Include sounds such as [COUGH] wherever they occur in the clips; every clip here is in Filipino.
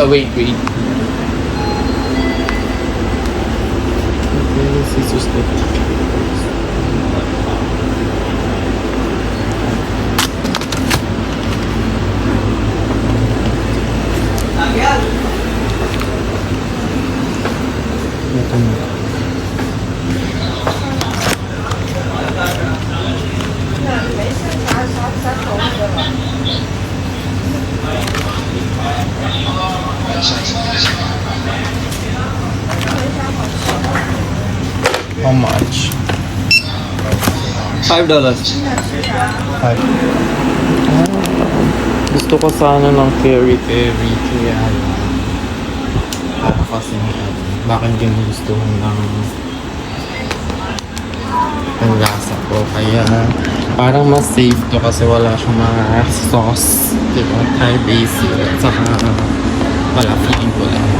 Uh, wait, wait. Okay, scissors ko. How much? Five dollars. Five. Gusto ko sana ng Kerry Kerry kaya para kasi bakit hindi mo gusto ng ang lasa ko kaya parang mas safe to kasi wala siyang mga sauce diba Thai basic at saka wala feeling ko lang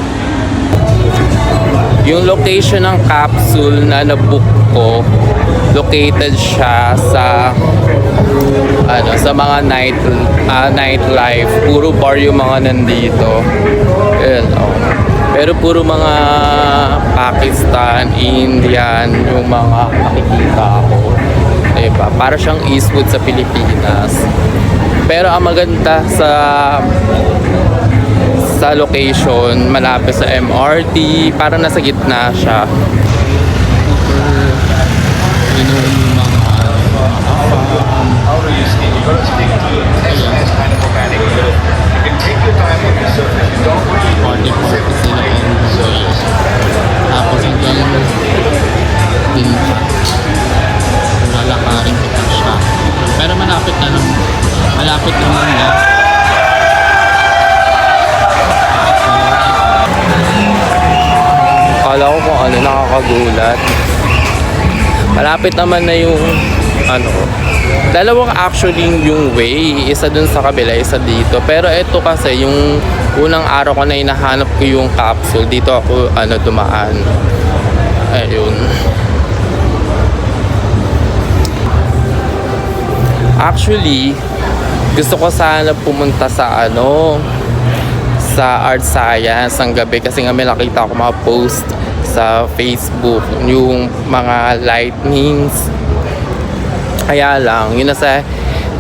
yung location ng capsule na nabook ko located siya sa ano sa mga night ah, nightlife. Puro bar yung mga nandito. Ayan, oh. pero puro mga Pakistan Indian yung mga nakikita ko diba? Para siyang Eastwood sa Pilipinas. Pero ang maganda sa sa location malapit sa MRT parang nasa gitna siya. Tapos hanggang din lalakarin ko pa siya. Pero malapit na lang. Malapit naman na Kala ko kung ano nakakagulat. Malapit naman na yung ano dalawang actually yung way. Isa dun sa kabila isa dito. Pero ito kasi yung unang araw ko na hinahanap ko yung capsule dito ako ano dumaan. Ayun. Actually gusto ko sana pumunta sa ano sa art science ang gabi kasi nga may nakita ko mga post sa Facebook yung mga lightnings. Kaya lang yun nasa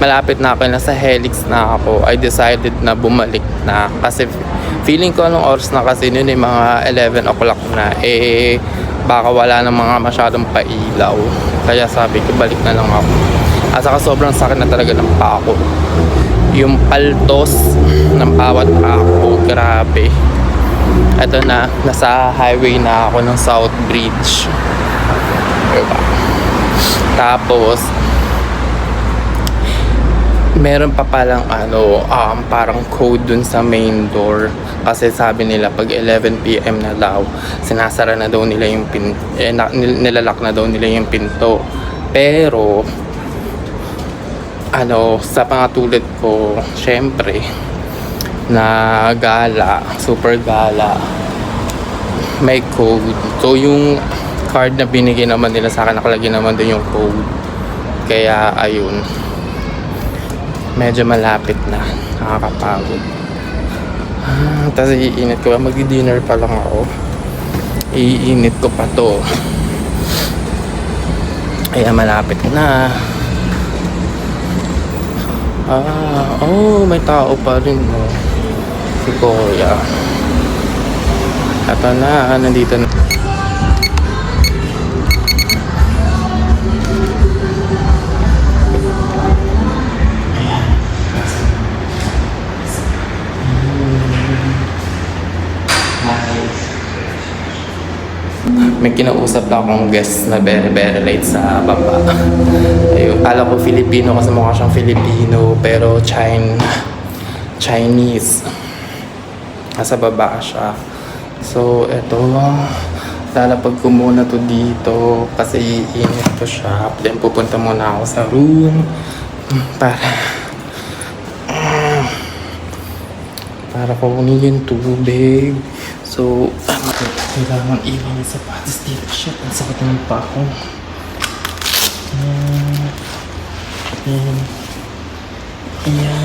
malapit na ako nasa helix na ako I decided na bumalik na. Kasi feeling ko anong oras na kasi noon eh mga 11 o'clock na eh baka wala ng mga masyadong pailaw. Kaya sabi ko balik na lang ako. At saka sobrang sakit na talaga ng pako yung paltos ng bawat ako grabe eto na nasa highway na ako ng South Bridge. Diba? tapos meron pa palang ano um, parang code dun sa main door. Kasi sabi nila pag 11pm na daw sinasara na daw nila yung pin eh, na, nil- nilalak na daw nila yung pinto. Pero ano sa mga ko syempre na gala super gala. May code. So yung card na binigay naman nila sa akin nakalagay naman doon yung code. Kaya ayun. Medyo malapit na. Nakakapagod. Ah, tapos iinit ko pa. Mag-dinner pa lang ako. Iinit ko pa to. Kaya malapit na. Ah oh may tao pa rin oh. Si Kuya Ito na, nandito na. may kinausap na akong guest na very very late sa baba. [LAUGHS] Ayun, kala ko Filipino kasi mukha siyang Filipino pero China Chinese. Nasa baba siya. So, eto, lalapag ko muna to dito kasi iinit to siya. Then pupunta muna ako sa room para para kunin yung tubig. So, um, kailangan iwan yung sapatos dito. Shit, ang sakit ng pa ako. Ayan. Ayan. Ayan.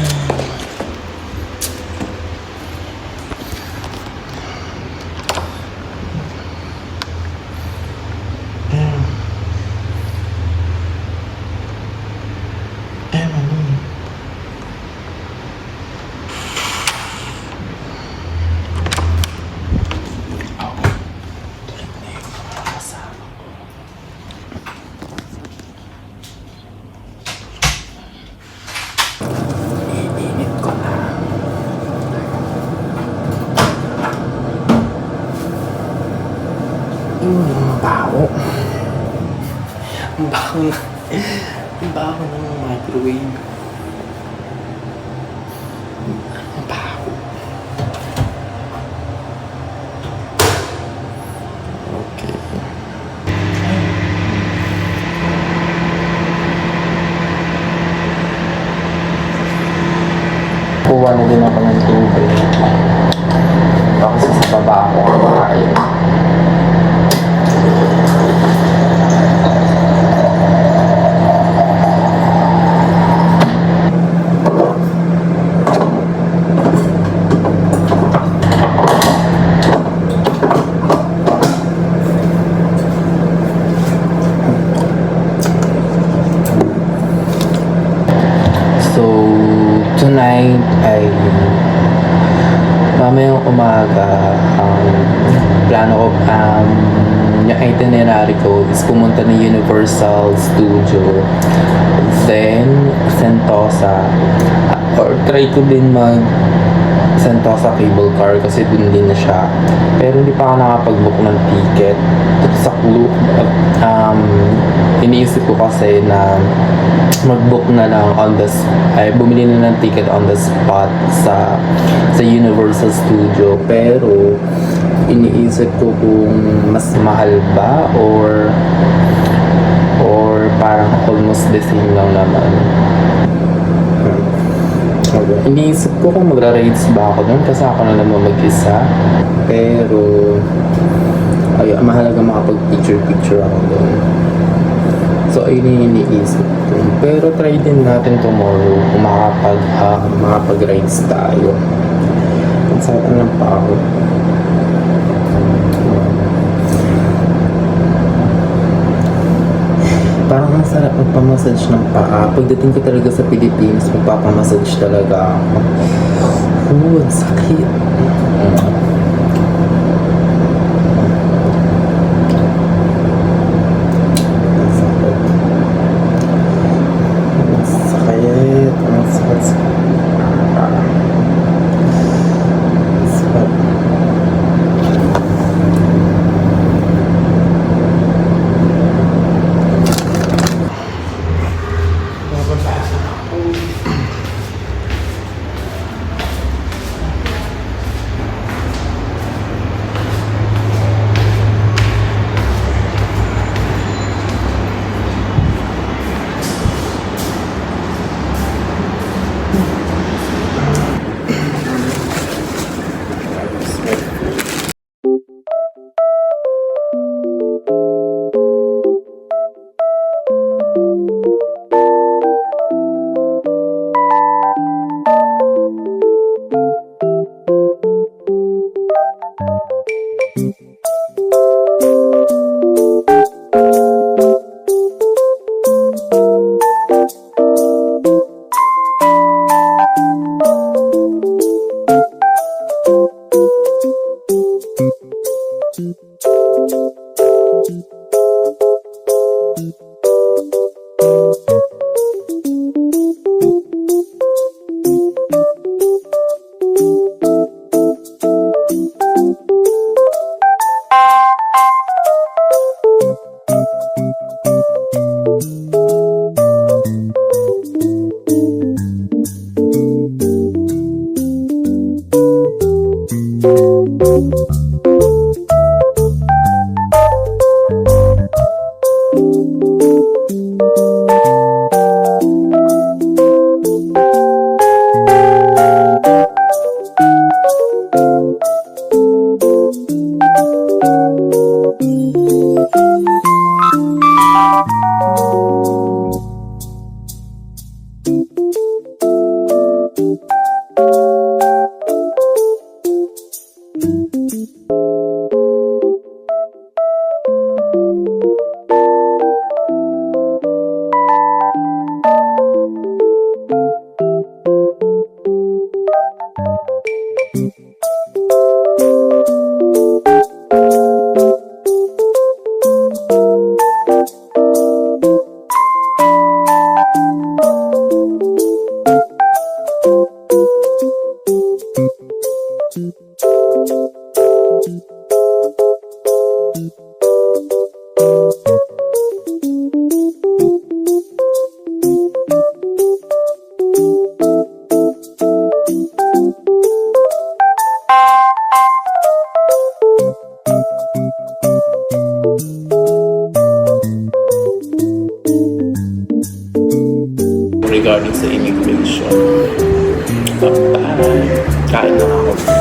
Ang baho na. Ang baho ng microwave. Ang baho. Okay. Kuha na din ako ng tubig. Kasi sa baba ako kumakain. So, tonight ay mamayang umaga ang plano ko um, yung itinerary ko is pumunta ng Universal Studio then Sentosa. Or try ko din mag Sentosa cable car kasi dun din na siya. Pero hindi pa ako nakapag-book ng ticket. Sa clue um, iniisip ko kasi na mag-book na lang on the ay bumili na ng ticket on the spot sa sa Universal Studio. Pero iniisip ko kung mas mahal ba or or parang almost the same lang naman Okay. Iniisip ko kung magra-rides ba ako doon kasi ako na naman mag-isa. Pero, ay, mahalaga makapag-picture-picture ako doon. So, ayun yung iniisip ko. Pero try din natin tomorrow kung makapag, ah, makapag-rides tayo. Ang sarap ng pao. Parang ang sarap magpamassage ng paa. Pagdating ko talaga sa Pilipinas, magpapamassage talaga ako. Oo, ang sakit. regarding the immigration. Bye-bye. Kain na ako.